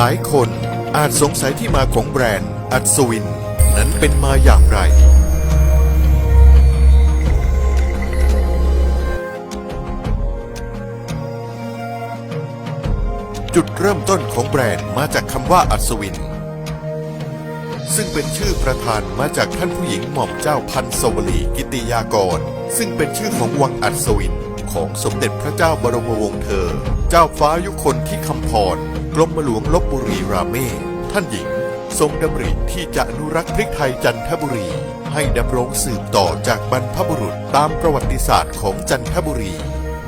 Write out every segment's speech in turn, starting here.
หลายคนอาจสงสัยที่มาของแบรนด์ อัศวิน นั้นเป็นมาอย่างไร จุดเริ่มต้นของแบรนด์มาจากคำว่าอัศวิน ซึ่งเป็นชื่อประธานมาจากท่านผู้หญิงหม่อมเจ้าพันสวลีกิติยากร ซึ่งเป็นชื่อของวังอัศวินของสมเด็จพระเจ้าบรมวงศ์เธอ เจ้าฟ้ายุคนที่คำพร กรมหลวงลบบุรีราเมศท่านหญิง ทรงดำริที่จะอนุรักษ์พริกไทยจันทบุรี ให้ดำรงสืบต่อจากบรรพบุรุษตามประวัติศาสตร์ของจันทบุรี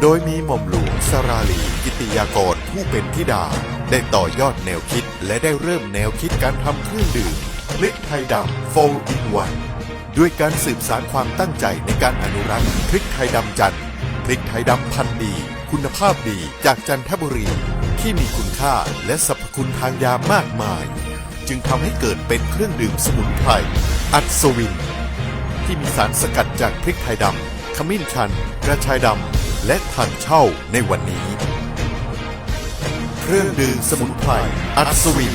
โดยมีหม่อมหลวงสราลีกิติยากรผู้เป็นธิดา ได้ต่อยอดแนวคิดและได้เริ่มแนวคิดการทำเครื่องดื่มพริกไทยดำโฟอินวันด้วยการสืบสารความตั้งใจในการอนุรักษ์พริกไทยดำจันทร์พริกไทยดำพันธุ์ดี คุณภาพดีจากจันทบุรี ที่มีคุณค่าและสรรพคุณทางยามากมาย จึงทำให้เกิดเป็นเครื่องดื่มสมุนไพรอัศวิน ที่มีสารสกัดจากพริกไทยดำขมิ้นชัน กระชายดำ และถังเช่าในวันนี้ เครื่องดื่มสมุนไพรอัศวิน